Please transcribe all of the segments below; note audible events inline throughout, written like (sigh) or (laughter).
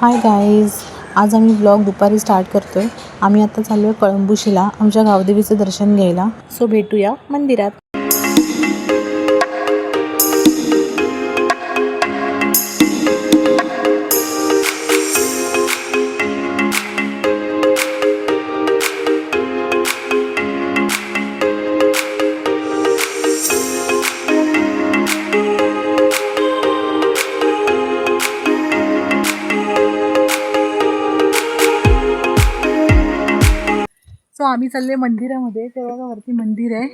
Hi guys आज आम्ही blog दुपारी स्टार्ट करतो आहे आम्ही आता चाललो आहे कळंबुशीला आमच्या गावदेवीचं दर्शन घ्यायला. सो भेटूया मंदिरात. आम्ही चालले मंदिरामध्ये. तेव्हा वरती मंदिर आहे.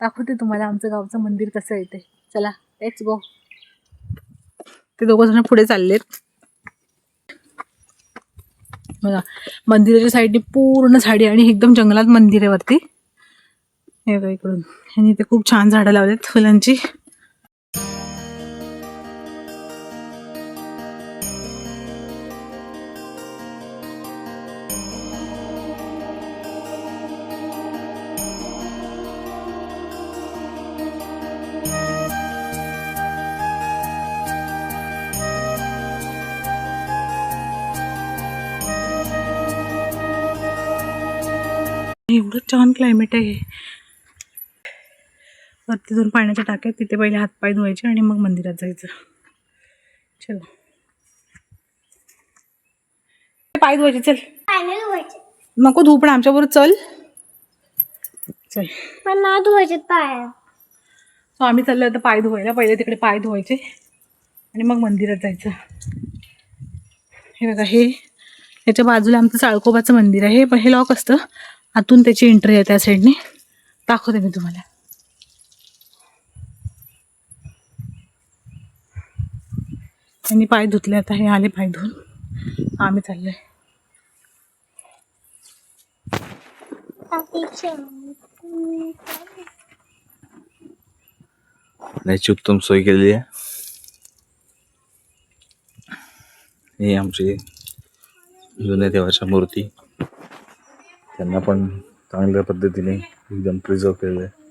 दाखवते तुम्हाला आमचं गावचं मंदिर कसं आहे ते. चला लेट्स गो ते दोघं जण पुढे चाललेत. बघा मंदिराच्या साईडने पूर्ण झाडी आणि एकदम जंगलात मंदिर आहे वरती. हे बघा इकडून. आणि इथे खूप छान झाडं लावलेत फुलांची. एवढं छान क्लायमेट आहे. हे. वरती दोन पाण्याच्या टाक्या आहेत, तिथे पहिले हातपाय धुवायचे आणि मग मंदिरात जायचं. चलो. पाय धुवायचे चल. नको धू पण आमच्याबरोबर चल. चल. पण ना धुवायचे पाय. सो आम्ही चाललो आता पाय धुवायला. पहिले तिकडे पाय धुवायचे. आणि मग मंदिरात जायचं. हे बघा हे. याच्या बाजूला आमचं चाळकोबाचं मंदिर आहे. पण हे लॉक असतं. आतून त्याची एंट्री आहे त्या साईडने दाखवते मी तुम्हाला. त्यांनी पाय धुतले आता हे आले पाय धुवून. आम्ही चाललोय. याची तुम सोय केलेली आहे. ही आमची जुन्या देवाच्या मूर्ती. त्यांना पण चांगल्या पद्धतीने एकदम प्रिझर्व केलं आहे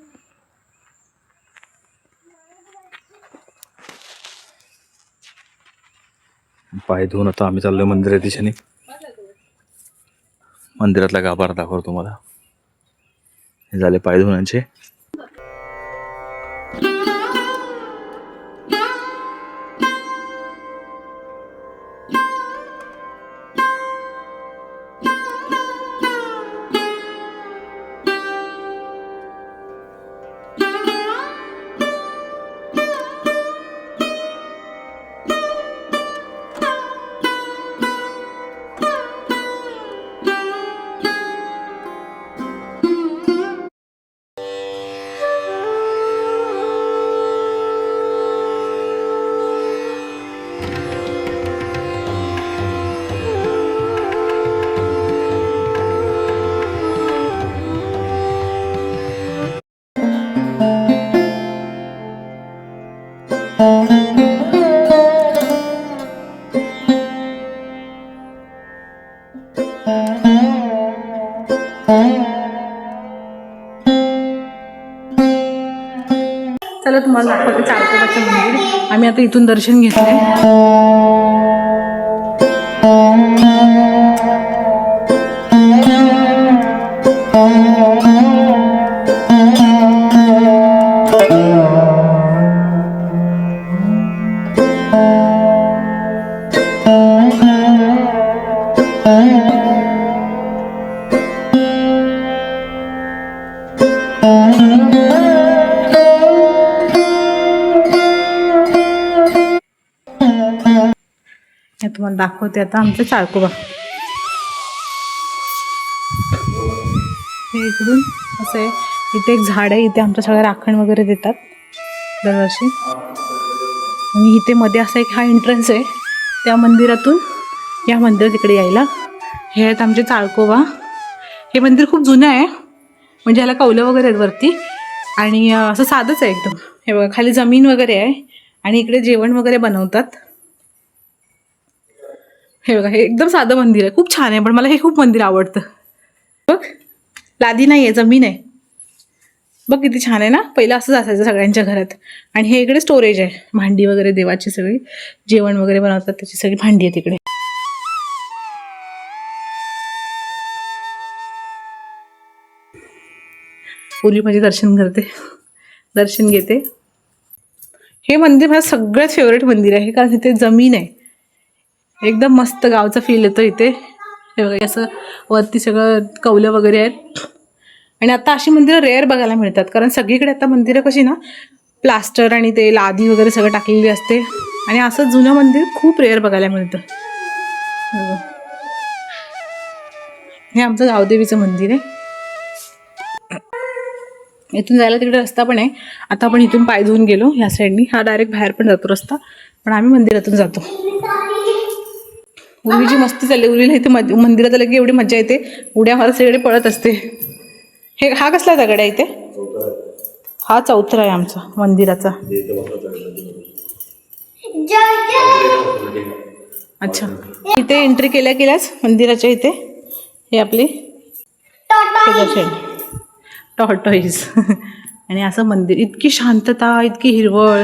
पाय धुवून आता आम्ही चाललोय मंदिरा दिशेने. मंदिरातला गाभारा दाखवतो तुम्हाला. हे झाले पाय धुण्याचे चला तुम्हाला दाखवते चाळकोबाचं मंदिर. आम्ही आता इथून दर्शन घेतले तुम्हाला दाखवते आता आमचं चाळकोबा हे इकडून असं आहे. इथे एक झाड आहे इथे आमच्या सगळ्या राखण वगैरे देतात दरवर्षी. आणि इथे मध्ये असा एक हा एंट्रन्स आहे. त्या मंदिरातून या मंदिरात इकडे यायला. हे आहेत आमचे चाळकोबा हे मंदिर खूप जुनं आहे. म्हणजे ह्याला कौलं वगैरे आहेत वरती. आणि असं साधंच आहे एकदम. हे बघा खाली जमीन वगैरे आहे. आणि इकडे जेवण वगैरे बनवतात. हे बघा हे एकदम साधं मंदिर आहे. खूप छान आहे पण मला हे खूप मंदिर आवडतं. बघ लादी नाही आहे जमीन आहे. बघ किती छान आहे ना? पहिलं असंच असायचं सगळ्यांच्या घरात. आणि हे इकडे स्टोरेज आहे. भांडी वगैरे देवाची सगळी. जेवण वगैरे बनवतात त्याची सगळी भांडी आहे तिकडे पोली माझे दर्शन करते. दर्शन घेते. हे मंदिर माझं सगळ्यात फेवरेट मंदिर आहे कारण तिथे जमीन आहे. एकदम मस्त गावचा फील येतो इथे. हे बघा असं वरती सगळं कौलं वगैरे आहेत. आणि आता अशी मंदिरं रेअर बघायला मिळतात कारण सगळीकडे आता मंदिरं कशी ना प्लास्टर आणि ते लादी वगैरे सगळं टाकलेली असते. आणि असं जुनं मंदिर खूप रेअर बघायला मिळतं. हे हे आमचं गावदेवीचं मंदिर आहे. इथून जायला तिकडे रस्ता पण आहे. आता आपण इथून पाय धुवून गेलो ह्या साईडनी हा डायरेक्ट बाहेर पण जातो रस्ता पण आम्ही मंदिरातून जातो. उर्वीची मस्ती चालली उर्वीला इथे मद- मंदिरात आलं की एवढी मजा येते. उड्या मारत सगळे पळत असते. हे हा कसला दगड आहे इथे? हा चौथरा आहे आमचा मंदिराचा. अच्छा. इथे एंट्री केल्या केल्याच मंदिराच्या इथे. हे आपले टॉर्टॉईज (laughs) आणि असं मंदिर इतकी शांतता इतकी हिरवळ.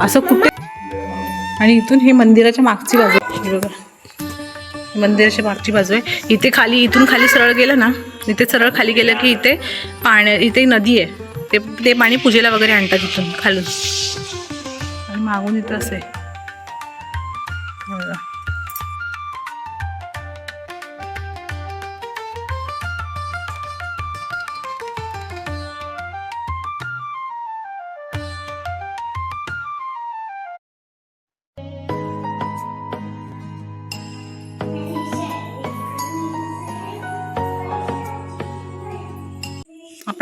असं कुठे? आणि इथून हे मंदिराच्या मागची बाजू बघा. मंदिराच्या मागची बाजू आहे. इथे खाली इथून खाली सरळ गेलं ना इथे सरळ खाली गेलं की इथे पाण्या इथे नदी आहे. ते ते पाणी पूजेला वगैरे आणतात इथून खालून. आणि मागून इथं असं आहे.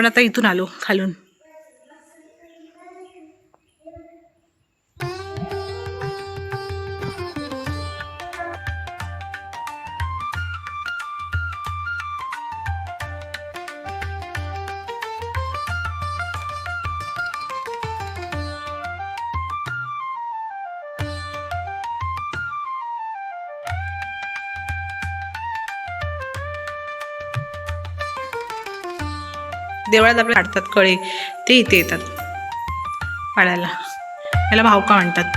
आपण आता इथून आलो खालून. देवळात आपले काढतात कळे ते इथे येतात. पाडायला याला भावका म्हणतात?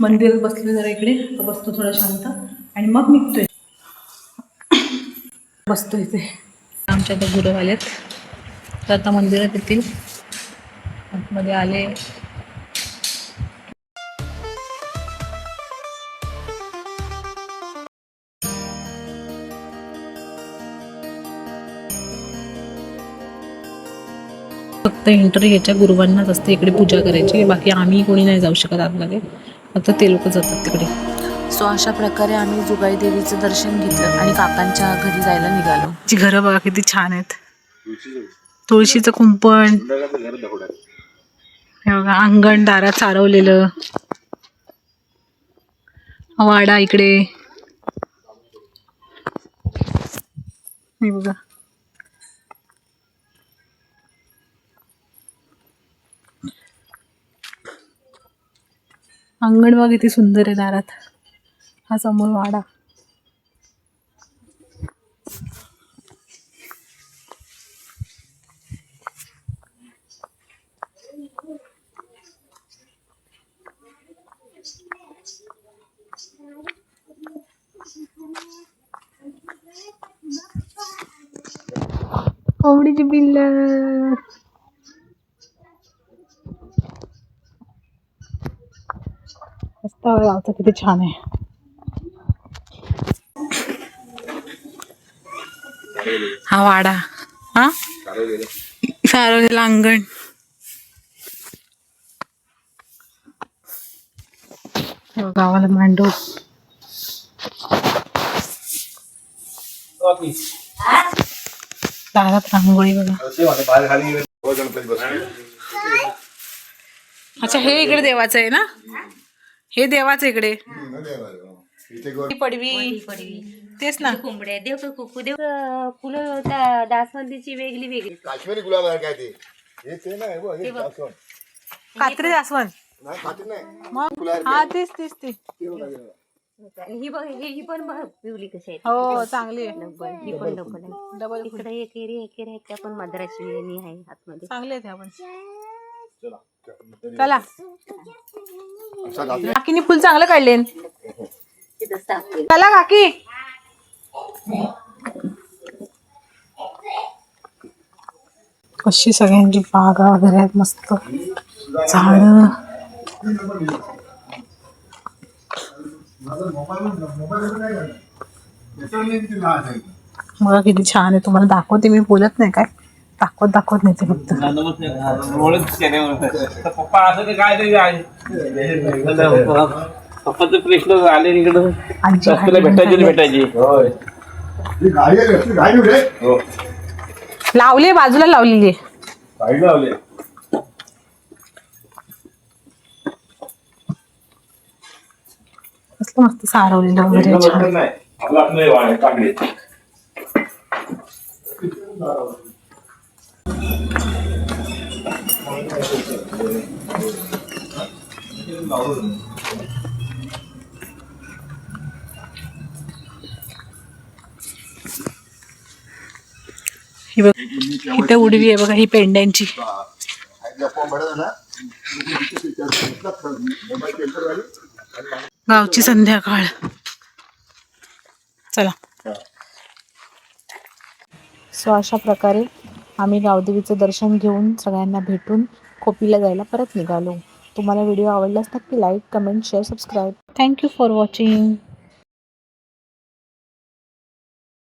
मंदिरात बसले जरा इकडे बसतो थोडा शांत. आणि मग निघतोय. बसतो इथे. आमच्या आता गुरव आलेत तर आता मंदिरात येतील. आतमध्ये आले. फक्त एंट्री याच्या गुरुवांनाच असते इकडे पूजा करायची बाकी आम्ही कोणी नाही जाऊ शकत आतमध्ये. फक्त ते लोक जातात तिकडे. सो अशा प्रकारे आम्ही जुगाई देवीचं दर्शन घेतलं आणि काकांच्या घरी जायला निघालो. ची घरं बघा किती छान आहेत. तुळशीचं कुंपण. हे बघा अंगण दारात सारवलेलं वाडा इकडे. हे बघा. अंगण बघ किती सुंदर आहे दारात. हा समोर वाडा. कोंबडीची पिल्ल मस्त आहे गावचं किती छान आहे हा वाडा हा सारवलेलं अंगण हे गावाला मांडव दारात रांगोळी बघा अच्छा हे इकडे देवाचं आहे ना? हे देवाचं इकडे. ही पडवी. तेच ना. कोंबड्या देव का कुकू देव फुलं दासवंतीची वेगळी वेगळी. काश्मीरी गुलाब आहे काय ते? हे ते नाही बघ हे जास्वंद. कात्री जास्वंद नाही खाते नाही. मग? हा तेच तेच ते. आणि ही बघ ही ही पण बघ पिवली कशी आहे हो चांगली आहे. डबल ही पण डबल आहे डबल इकडे एक एरी एक एरी आहे त्या पण मद्रासी वेणी आहे आतमध्ये चांगले आहेत आपण चला. काकीने फुल चांगलं काढले. चला काकी. कशी सगळ्यांची बागा वगैरे आहेत मस्त. झाड. बघा किती छान आहे तुम्हाला दाखवते मी बोलत नाही काय. दाखवत दाखवत नाही ते फक्त. पप्पा असं ते काय तरी आहे पप्पाचं प्रश्न आले इकडं आजी. भेटायची. भेटायची ही आहे लावली बाजूला लावलेली आहे. लावले कसलं मस्त सारवलेलं वगैरे छान. ही बघ इथे उडवी आहे बघा ही पेंड्यांची. गावची संध्याकाळ. चला. सो अशा प्रकारे आम्ही गावदेवीचं दर्शन घेऊन सगळ्यांना भेटून खोपीला जायला परत निघालो. तुम्हाला व्हिडिओ आवडल्यास नक्की like comment share subscribe thank you for watching